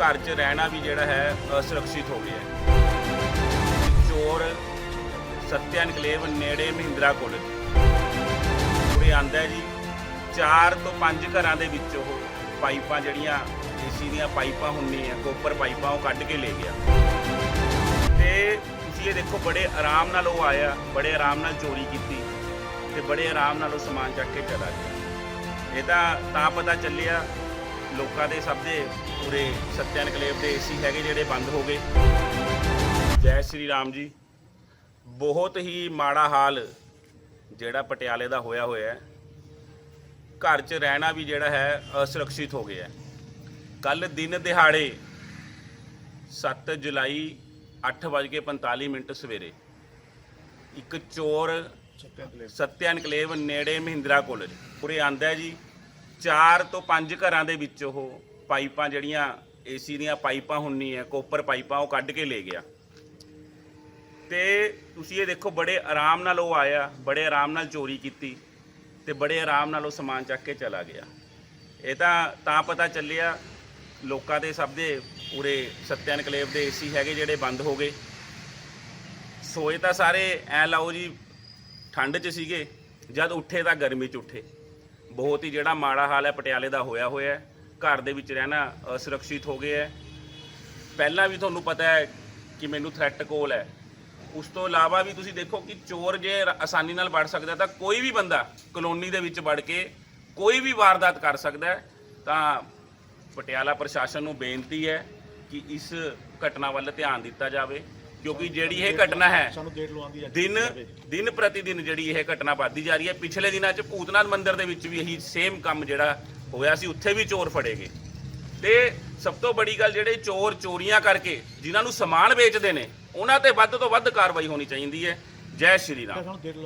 ਘਰ 'ਚ ਰਹਿਣਾ ਵੀ ਜਿਹੜਾ ਹੈ ਅਸੁਰੱਖਿਅਤ ਹੋ ਗਿਆ ਹੈ। ਚੋਰ ਸਤਿਆ ਨਿਕਲੇਵ ਨੇੜੇ ਮਹਿੰਦਰਾ ਕਾਲਜ ਉਰੇ ਆਂਦਾ ਜੀ, ਚਾਰ ਤੋਂ ਪੰਜ ਘਰਾਂ ਦੇ ਵਿੱਚ ਉਹ ਪਾਈਪਾਂ ਜਿਹੜੀਆਂ ਏਸੀ ਦੀਆਂ ਪਾਈਪਾਂ ਹੁੰਦੀਆਂ ਕੋਪਰ ਪਾਈਪਾਂ ਉਹ ਕੱਢ ਕੇ ਲੈ ਗਿਆ। ਤੇ ਤੁਸੀਂ ਇਹ ਦੇਖੋ, ਬੜੇ ਆਰਾਮ ਨਾਲ ਉਹ ਆਇਆ, ਬੜੇ ਆਰਾਮ ਨਾਲ ਚੋਰੀ ਕੀਤੀ ਤੇ ਬੜੇ ਆਰਾਮ ਨਾਲ ਉਹ ਸਮਾਨ ਚੱਕ ਕੇ ਚਲਾ ਗਿਆ। ਇਹਦਾ ਤਾਂ ਪਤਾ ਚੱਲਿਆ ਲੋਕਾਂ ਦੇ ਸਭ ਦੇ ਪੂਰੇ ਸਤਿਆ ਇਨਕਲੇਵ ਦੇ ਏਸੀ ਹੈਗੇ ਜਿਹੜੇ ਬੰਦ ਹੋ ਗਏ। ਜੈ ਸ਼੍ਰੀ ਰਾਮ ਜੀ। ਬਹੁਤ ਹੀ ਮਾੜਾ ਹਾਲ ਜਿਹੜਾ ਪਟਿਆਲੇ ਦਾ ਹੋਇਆ ਹੋਇਆ ਹੈ। ਘਰ 'ਚ ਰਹਿਣਾ ਵੀ ਜਿਹੜਾ ਹੈ ਅਸੁਰੱਖਿਅਤ ਹੋ ਗਿਆ ਕੱਲ ਦਿਨ ਦਿਹਾੜੇ 7 ਜੁਲਾਈ 8:45 ਮਿੰਟ ਸਵੇਰੇ ਇੱਕ ਚੋਰ ਸਤਿਆ ਇਨਕਲੇਵ ਨੇੜੇ ਮਹਿੰਦਰਾ ਕਾਲਜ ਉਰੇ ਆਂਦਾ ਜੀ। ਚਾਰ ਤੋਂ ਪੰਜ ਘਰਾਂ ਦੇ ਵਿੱਚ ਉਹ ਪਾਈਪਾਂ ਜਿਹੜੀਆਂ ਏਸੀ ਦੀਆਂ ਪਾਈਪਾਂ ਹੁੰਦੀਆਂ ਕੋਪਰ ਪਾਈਪਾਂ, ਉਹ ਕੱਢ ਕੇ ਲੈ ਗਿਆ। ਤੇ ਤੁਸੀਂ ਇਹ ਦੇਖੋ, ਬੜੇ ਆਰਾਮ ਨਾਲ ਉਹ ਆਇਆ, ਬੜੇ ਆਰਾਮ ਨਾਲ ਚੋਰੀ ਕੀਤੀ ਤੇ ਬੜੇ ਆਰਾਮ ਨਾਲ ਉਹ ਸਮਾਨ ਚੱਕ ਕੇ ਚਲਾ ਗਿਆ। ਇਹ ਤਾਂ ਤਾਂ ਪਤਾ ਚੱਲਿਆ, ਲੋਕਾਂ ਦੇ ਸਭ ਦੇ ਪੂਰੇ ਸਤਿਆ ਇਨਕਲੇਵ ਦੇ ਏਸੀ ਹੈਗੇ ਜਿਹੜੇ ਬੰਦ ਹੋ ਗਏ। ਸੋਏ ਤਾਂ ਸਾਰੇ, ਐ ਲਾਓ ਜੀ, ਠੰਡ 'ਚ ਸੀਗੇ, ਜਦ ਉੱਠੇ ਤਾਂ ਗਰਮੀ 'ਚ ਉੱਠੇ। ਬਹੁਤ ਹੀ ਜਿਹੜਾ ਮਾੜਾ ਹਾਲ ਹੈ, ਪਟਿਆਲੇ ਦਾ ਹੋਇਆ ਹੋਇਆ ਹੈ। ਘਰ ਦੇ ਵਿੱਚ ਰਹਿਣਾ ਅਸੁਰੱਖਿਅਤ ਹੋ ਗਿਆ ਹੈ। ਪਹਿਲਾਂ ਵੀ ਤੁਹਾਨੂੰ ਪਤਾ ਹੈ ਕਿ ਮੈਨੂੰ ਥ੍ਰੈਟ ਕੋਲ ਹੈ। ਉਸ ਤੋਂ ਇਲਾਵਾ ਵੀ ਤੁਸੀਂ ਦੇਖੋ ਕਿ ਚੋਰ ਜੇ ਆਸਾਨੀ ਨਾਲ ਵੜ ਸਕਦਾ ਤਾਂ ਕੋਈ ਵੀ ਬੰਦਾ ਕਲੋਨੀ ਦੇ ਵਿੱਚ ਵੜ ਕੇ ਕੋਈ ਵੀ ਵਾਰਦਾਤ ਕਰ ਸਕਦਾ ਤਾਂ ਪਟਿਆਲਾ ਪ੍ਰਸ਼ਾਸਨ ਨੂੰ ਬੇਨਤੀ ਹੈ ਕਿ ਇਸ ਘਟਨਾ ਵੱਲ ਧਿਆਨ ਦਿੱਤਾ ਜਾਵੇ। ਕਿਉਂਕਿ ਜਿਹੜੀ ਇਹ ਘਟਨਾ ਹੈ ਸਾਨੂੰ ਗੇਟ ਲਵਾਉਂਦੀ ਹੈ ਦਿਨ ਦਿਨ ਪ੍ਰਤੀ ਦਿਨ ਜਿਹੜੀ ਇਹ ਘਟਨਾ ਵੱਧਦੀ ਜਾ ਰਹੀ ਹੈ। ਪਿਛਲੇ ਦਿਨਾਂ 'ਚ ਭੂਤਨਾਥ ਮੰਦਿਰ ਦੇ ਵਿੱਚ ਵੀ ਇਹੀ ਸੇਮ ਕੰਮ ਜਿਹੜਾ ਹੋਇਆ ਸੀ ਉੱਥੇ ਵੀ ਚੋਰ ਫੜੇ ਗਏ। ਤੇ ਸਭ ਤੋਂ ਬੜੀ ਗੱਲ ਜਿਹੜੇ ਚੋਰ ਚੋਰੀਆਂ ਕਰਕੇ ਜਿਨ੍ਹਾਂ ਨੂੰ ਸਮਾਨ ਵੇਚਦੇ ਨੇ ਉਹਨਾਂ ਤੇ ਵੱਧ ਤੋਂ ਵੱਧ ਕਾਰਵਾਈ ਹੋਣੀ ਚਾਹੀਦੀ ਹੈ। ਜੈ ਸ਼੍ਰੀ ਰਾਮ। ਸਾਨੂੰ ਗੇਟ